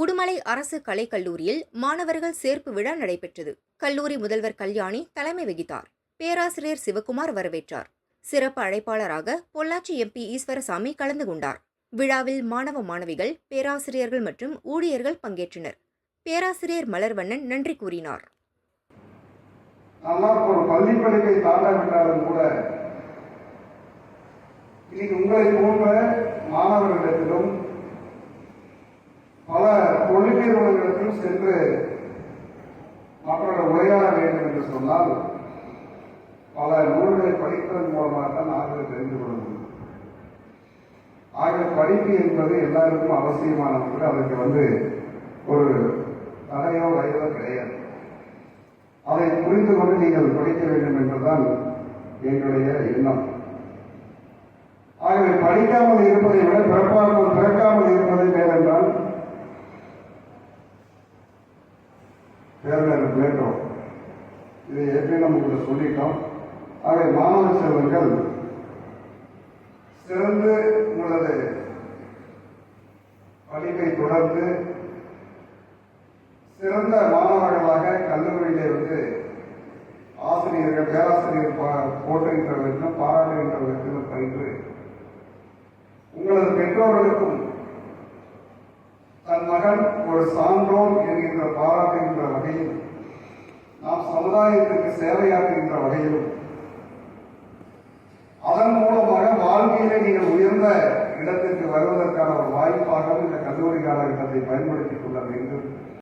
உடுமலை அரசு கலைக்கல்லூரியில் மாணவர்கள் சேர்ப்பு விழா நடைபெற்றது. கல்லூரி முதல்வர் கல்யாணி தலைமை வகித்தார். பேராசிரியர் சிவகுமார் வரவேற்றார். சிறப்பு அழைப்பாளராக பொள்ளாச்சி எம்பி ஈஸ்வரசாமி கலந்து கொண்டார். விழாவில் மாணவ மாணவிகள் பேராசிரியர்கள் மற்றும் ஊழியர்கள் பங்கேற்றனர். பேராசிரியர் மலர்வண்ணன் நன்றி கூறினார். பள்ளி படிப்பை தாண்டாவிட்டாலும் கூட இன்னைக்கு உங்களை போன்ற மாணவர்களிடத்திலும் பல தொழில் நிறுவனங்களுக்கும் சென்று மக்களோட உரையாட வேண்டும் என்று சொன்னால் பல நூல்களை படிப்பதன் மூலமாக தான் நாங்கள் தெரிந்து கொள்ள முடியும். ஆக படிப்பு என்பது எல்லாருக்கும் அவசியமான ஒன்று அதற்கு வந்து ஒரு தடையோ வயதோ கிடையாது. அதை புரிந்து கொண்டு நீங்கள் படிக்க வேண்டும் என்றுதான் எங்களுடைய எண்ணம். ஆகவே படிக்காமல் பேரர் வேண்டும் இதை ஏற்கனவே நம்ம உங்களுக்கு சொல்லிட்டோம். ஆகவே மாணவ செல்வங்கள் சிறந்து உங்களது படிப்பை தொடர்ந்து சிறந்த மாணவர்களாக கல்லூரியிலே வந்து ஆசிரியர்கள் பேராசிரியர் போற்றுகின்றவர்களுக்கும் பாராட்டுகின்றவர்களுக்கும் பயின்று உங்களது பெற்றோர்களுக்கும் தன் மகன் ஒரு சான்றோன் என்கின்ற பாராட்டுகின்ற வகையில் நாம் சமுதாயத்திற்கு சேவையாற்றுகின்ற வகையிலும் அதன் மூலமாக வாழ்க்கையிலே நீங்கள் உயர்ந்த இடத்திற்கு வருவதற்கான ஒரு வாய்ப்பாகவும் இந்த கல்லூரி காலகட்டத்தை பயன்படுத்திக் கொள்ள வேண்டும்.